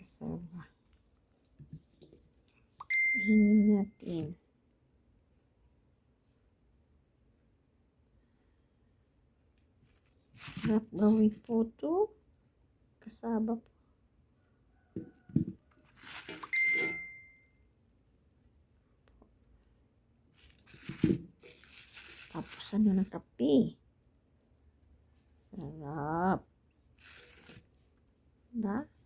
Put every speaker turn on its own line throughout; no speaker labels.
kasama. Sahin natin. Harap gawin po to. Kasaba po. Tapos ano ng kape. Sarap. Ba?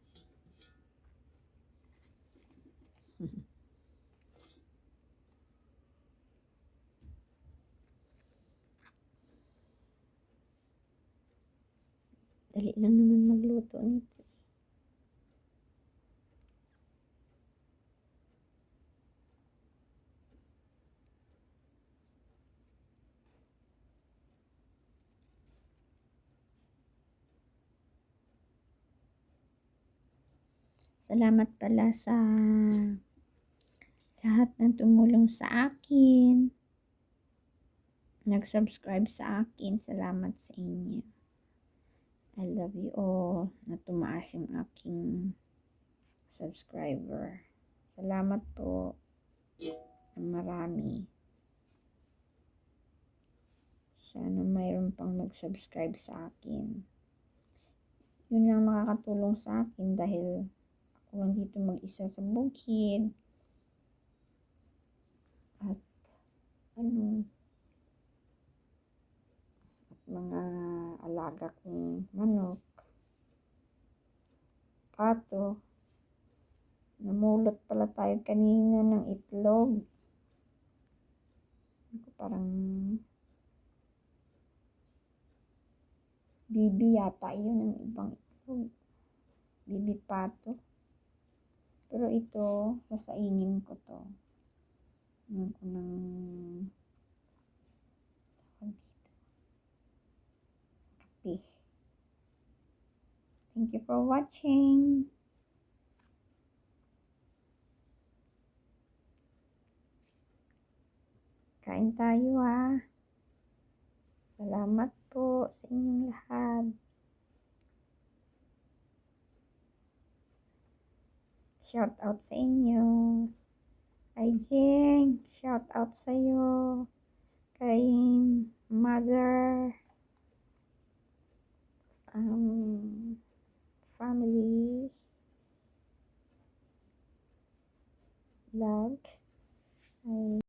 Dali lang naman magluto nito. Salamat pala sa lahat ng tumulong sa akin. Nag-subscribe sa akin. Salamat sa inyo. I love you all na tumaas yung aking subscriber. Salamat po ng marami. Sana mayroon pang mag-subscribe sa akin. Yun lang makakatulong sa akin dahil ako lang dito mag-isa sa bukid. At ano, at mga alaga kong manok, pato, namulot pala tayo kanina ng itlog. Parang bibi yata yun ang ibang itlog. Bibi pato. Pero ito, sasaingin ko to. Ano ko ng tawag dito. Kape. Thank you for watching. Kain tayo ah. Salamat po sa inyong lahat. Shout out sa inyo. Kay Jeng, shout out sa iyo. Kay mother, um, families loved. I